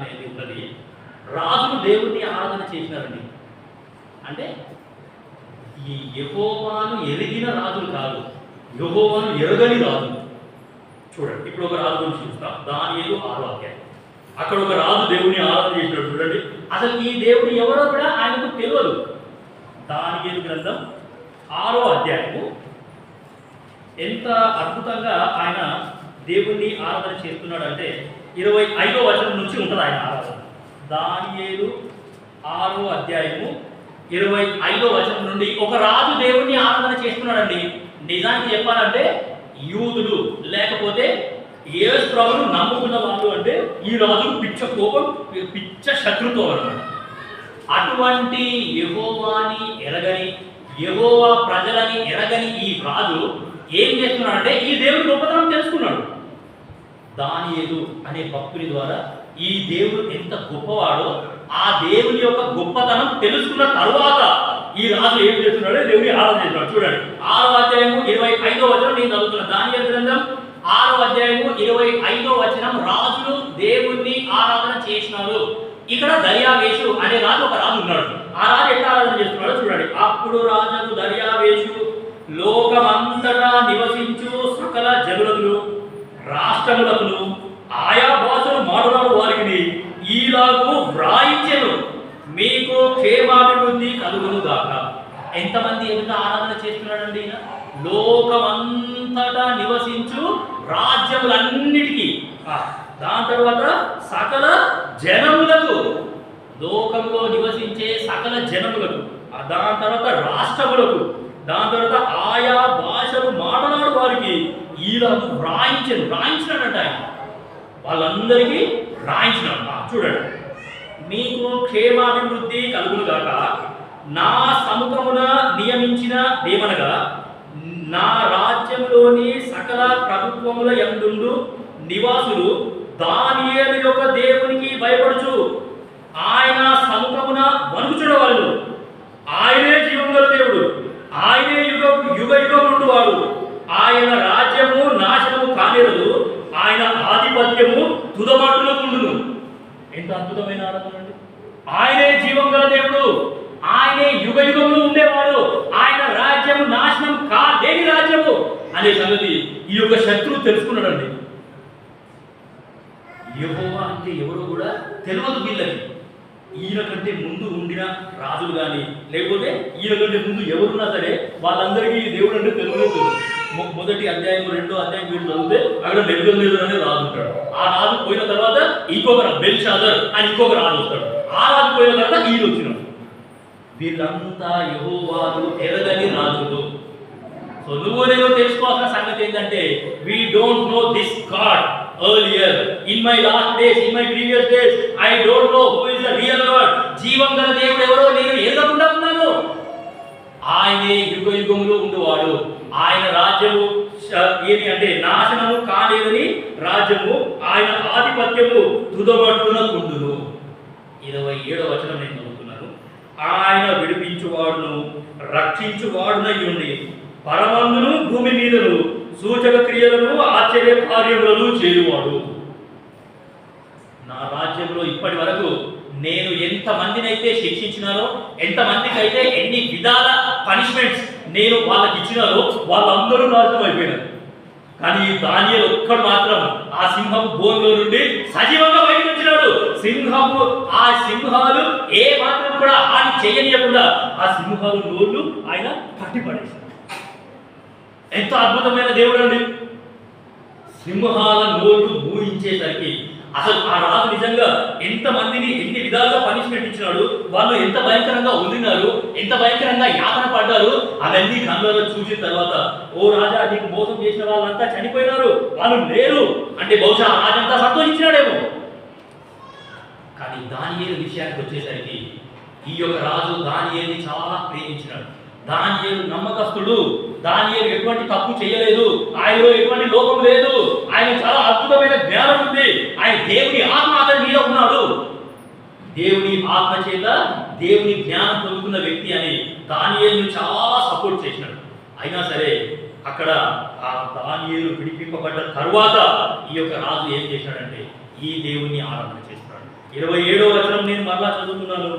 అనేది ఉన్నది? రాజులు దేవుణ్ణి ఆరాధన చేసినారండి. అంటే ఈ యహోవాను ఎరిగిన రాజులు కాదు యహోవాను ఎరగని రాజు చూడండి ఇప్పుడు ఒక రాజు గురించి చూస్తాం. దాని ఏదో ఆరో అధ్యాయం. అక్కడ ఒక రాజు దేవుని ఆరాధన చేసినాడు చూడండి. అసలు ఈ దేవుడు ఎవరో కూడా ఆయనకు తెలియదు. దాని ఏడు గ్రంథం ఆరో అధ్యాయము. ఎంత అద్భుతంగా ఆయన దేవుణ్ణి ఆరాధన చేస్తున్నాడు అంటే ఇరవై ఐదో వచనం నుంచి ఉంటుంది ఆయన దాని ఏడు ఆరో అధ్యాయము ఇరవై ఐదో వచనం నుండి ఒక రాజు దేవుణ్ణి ఆరాధన చేస్తున్నాడండి. నిజానికి చెప్పాలంటే యూదులు లేకపోతే ఏ ప్రభులు నమ్ముకున్న వాళ్ళు అంటే ఈ రాజు పిచ్చ కోపం పిచ్చ శత్రుతో అన్నమాట అటువంటి యహోవాని ఎరగని యహోవా ప్రజలని ఎరగని ఈ రాజు ఏం చేస్తున్నాడంటే ఈ దేవుడి గొప్పతనం తెలుసుకున్నాడు. దానియేలు అనే భక్తుని ద్వారా ఈ దేవుడు ఎంత గొప్పవాడో ఆ దేవుని యొక్క గొప్పతనం తెలుసుకున్న తరువాత ఈ రాజు ఏం చేస్తున్నాడో దేవుని ఆరాధన చేస్తున్నాడు. చూడండి. ఆరో అధ్యాయము ఇరవై ఐదో వచనం నేను చదువుతున్నాను దాని గ్రంథం ఆరో అధ్యాయము ఇరవై ఐదో వచనం రాజులు దేవుణ్ణి ఆరాధన చేసినారు. ఇక్కడ దర్యావేషు అనే రాజు ఒక రాజు ఉన్నాడు. ఆ రాజు ఎట్లా ఆరాధన చేస్తున్నాడో చూడండి. అప్పుడు రాజు దర్యావేషు లోకమంతటా నివసించు సకల జనులకు రాష్ట్రములకు ఆయా భాషలు మాట్లాడు వారికి ఈలాగు వ్రాయించెను మీకు క్షేమాభివృద్ధి కలుగును గాక ఎంతమంది ఎంత ఆరాధన చేస్తున్నాడండి ఈయన? లోకమంతటా నివసించు రాజ్యములన్నిటికీ. దాని తర్వాత సకల జనములకు లోకంలో నివసించే సకల జనములకు దాని తర్వాత రాష్ట్రములకు దాని తర్వాత ఆయా భాషలు మాట్లాడు వారికి ఈలాగు వ్రాయించను వ్రాయించినాడంట ఆయన. వాళ్ళందరికీ రాయించినాడు చూడండి. మీకు క్షేమాభివృద్ధి కలుగును కాక నా సముఖమున నియమించిన దేమనగా నా రాజ్యంలోని సకల ప్రభుత్వముల ఎందుండు నివాసులు దానియేలు యొక్క దేవునికి భయపడుచు. ఆయన సముఖమున వణుకుచుడు వాళ్ళు ఆయనే జీవంగల దేవుడు. ఆయనే యుగ యుగ యుగముడు వాడు. ఆయన రాజ్యము నాశనము కానేరదు. ఆయన ఆధిపత్యము తుదమట్టులకుండును ఎంత అద్భుతమైన ఆరాధన అండి. ఆయనే జీవం గల దేవుడు. ఆయనే యుగ యుగంలో ఉండేవాడు. ఆయన రాజ్యము నాశనం కా దేని రాజ్యము. అనే సంగతి ఈ యొక్క శత్రువు తెలుసుకున్నాడండి. యహోవా అంటే ఎవరో కూడా తెలియదు వీళ్ళకి. ఈయన కంటే ముందు ఉండిన రాజులు కానీ లేకపోతే ఈయన కంటే ముందు ఎవరున్నా సరే వాళ్ళందరికీ ఈ దేవుడు అంటే తెలియదు మొదటి అధ్యాయం రెండో అధ్యాయం వీళ్ళు చదివితే అక్కడ నెల్గొందేదు అనే రాజు ఉంటాడు. ఆ రాజు పోయిన తర్వాత ఇంకొక బెల్ షాదర్ అని ఇంకొక రాజు వస్తాడు. ఆ రాజు పోయిన తర్వాత ఈయన వచ్చినాడు వీళ్ళంతా యహోవాలు ఎరగని రాజులు. సో నువ్వు నేను తెలుసుకోవాల్సిన సంగతి ఏంటంటే we don't know this god earlier in my last days in my previous days I don't know who is the real god జీవం గల దేవుడు ఎవరో నేను ఎరగకుండా ఉన్నాను? ఆయనే యుగ యుగములో ఉండేవాడు. ఆయన రాజ్యము ఏమి అంటే నాశనము కాలేదని రాజ్యము ఆయన ఆధిపత్యము తుదబట్టునకుండును ఇరవై ఏడవ వచనం నేను ఆయన విడిపించువాడును రక్షించువాడునై ఉండి పరమందును భూమి మీదను సూచక క్రియలను ఆశ్చర్య కార్యములను చేయువాడు. నా రాజ్యంలో ఇప్పటి వరకు నేను ఎంత మందినైతే శిక్షించినానో ఎంత మందికి అయితే ఎన్ని విధాల పనిష్మెంట్స్ నేను వాళ్ళకి ఇచ్చినానో వాళ్ళందరూ నాశనం అయిపోయినారు కానీ దానియలు ఒక్కడు మాత్రం ఆ సింహం భూమిలో నుండి సజీవంగా బయటకు వచ్చినాడు. సింహము ఆ సింహాలు ఏ మాత్రం కూడా హాని చేయనీయకుండా ఆ సింహం నోళ్ళు ఆయన కట్టిపడేశాడు. ఎంత అద్భుతమైన దేవుడు అండి. సింహాల నోళ్ళు ఊహించేసరికి అసలు ఆ రాజు నిజంగా ఎంత మందిని ఎన్ని విధాలుగా పనిష్మెంట్ ఇచ్చినాడు? వాళ్ళు ఎంత భయంకరంగా వదిలినారు? ఎంత భయంకరంగా యాతన పడ్డారు? అవన్నీ కళ్ళలో చూసిన తర్వాత ఓ రాజా నీకు మోసం చేసిన వాళ్ళంతా చనిపోయినారు వాళ్ళు లేరు. అంటే బహుశా రాజంతా సంతోషించినాడేమో. కానీ దానియేలు విషయానికి వచ్చేసరికి ఈ యొక్క రాజు దానియేలుని చాలా ప్రేమించినాడు. దానియేలు నమ్మకస్తుడు. దానియేలు ఎటువంటి తప్పు చేయలేదు. ఆయనలో ఎటువంటి లోపం లేదు. ఆయన చాలా అద్భుతమైన జ్ఞానం ఉంది. ఆయన దేవుని ఆత్మ అతని మీద ఉన్నాడు. దేవుని ఆత్మ చేత దేవుని జ్ఞానం పొందుకున్న వ్యక్తి అని దానియేలు చాలా సపోర్ట్ చేసినాడు. అయినా సరే అక్కడ ఆ దానియేలు విడిపింపబడ్డ తర్వాత ఈ యొక్క రాజు ఏం చేశాడంటే ఈ దేవుని ఆరాధన చేస్తాడు. ఇరవై ఏడో వచనం నేను మరలా చదువుతున్నాను.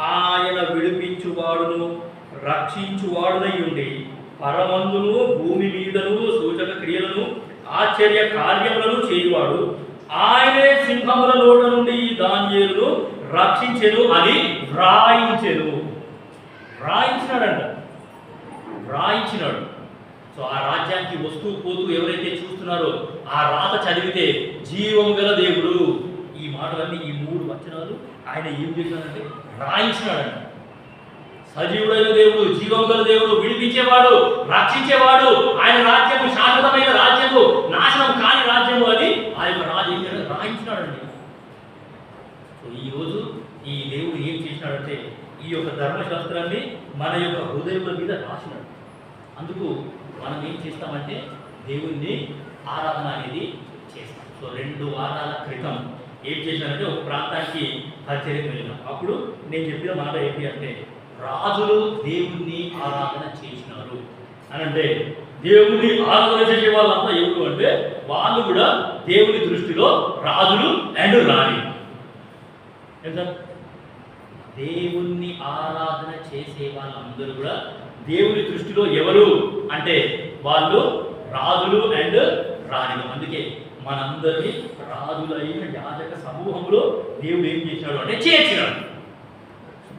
ఆయన విడిపించువాడును రక్షించువాడునై ఉండి పరమందును భూమి మీదను సూచక క్రియలను ఆశ్చర్య కార్యములను చేయువాడు. ఆయనే సింహముల నోట నుండి ఈ రక్షించెను అది వ్రాయించేదు వ్రాయించినాడంట. వ్రాయించినాడు. సో ఆ రాజ్యానికి వస్తూ పోతూ ఎవరైతే చూస్తున్నారో ఆ రాత చదివితే జీవం గల దేవుడు. ఈ మాటలన్నీ ఈ మూడు వచనాలు ఆయన ఏం చేశాడంటే రాయించినాడంట సజీవుడైన దేవుడు జీవం గల దేవుడు విడిపించేవాడు రక్షించేవాడు ఆయన రాజ్యము శాశ్వతమైన రాజ్యము నాశనం కాని రాజ్యము అది ఆ యొక్క రాజ్యం సో ఈ రోజు ఈ దేవుడు ఏం చేసినాడంటే ఈ యొక్క ధర్మశాస్త్రాన్ని మన యొక్క హృదయముల మీద రాసినాడు. అందుకు మనం ఏం చేస్తామంటే దేవుణ్ణి ఆరాధన అనేది చేస్తాం. సో రెండు వారాల క్రితం ఏం చేశానంటే ఒక ప్రాంతానికి పరిచయం వెళ్ళినాం. అప్పుడు నేను చెప్పిన మాట ఏంటి అంటే రాజులు దేవుణ్ణి ఆరాధన చేసినారు. అని అంటే దేవుణ్ణి ఆరాధన చేసే వాళ్ళంతా ఎవరు అంటే వాళ్ళు కూడా దేవుని దృష్టిలో రాజులు అండ్ రాణి. దేవుణ్ణి ఆరాధన చేసే వాళ్ళందరూ కూడా దేవుని దృష్టిలో ఎవరు అంటే వాళ్ళు రాజులు అండ్ రాణులు. అందుకే మనందరినీ రాజులైన యాజక సమూహంలో దేవుడు ఏం చేసినాడు అంటే చేర్చినాడు.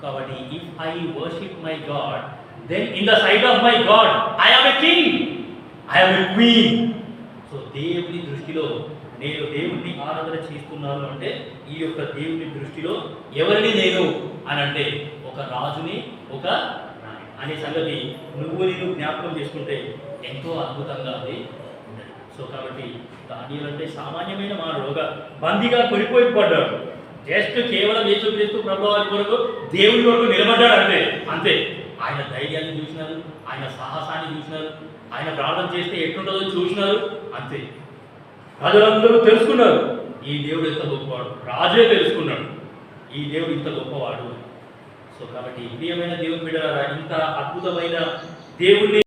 కాబట్టి if I worship my god then in the side of my god I am a king I am a queen దేవుని దృష్టిలో నేను దేవుణ్ణి ఆరాధన చేస్తున్నాను అంటే ఈ యొక్క దేవుని దృష్టిలో ఎవరిని నేను అని అంటే ఒక రాజుని ఒక అనే సంగతి నువ్వు నేను జ్ఞాపకం చేసుకుంటే ఎంతో అద్భుతంగా అది సో కాబట్టి దానియలు అంటే సామాన్యమైన మా రోగ బందీగా కొనిపోయి పడ్డాడు జస్ట్ కేవలం యేసుక్రీస్తు ప్రభావాల కొరకు దేవుని కొరకు నిలబడ్డాడు అంతే అంతే. ఆయన ధైర్యాన్ని చూసినారు ఆయన సాహసాన్ని చూసినారు ఆయన ప్రార్థన చేస్తే ఎట్లుంటుందో చూసినారు? అంతే. ప్రజలందరూ తెలుసుకున్నారు. ఈ దేవుడు ఎంత గొప్పవాడు? రాజే తెలుసుకున్నాడు. ఈ దేవుడు ఇంత గొప్పవాడు సో కాబట్టి ప్రియమైన దేవుని బిడ్డ ఇంత అద్భుతమైన దేవుణ్ణి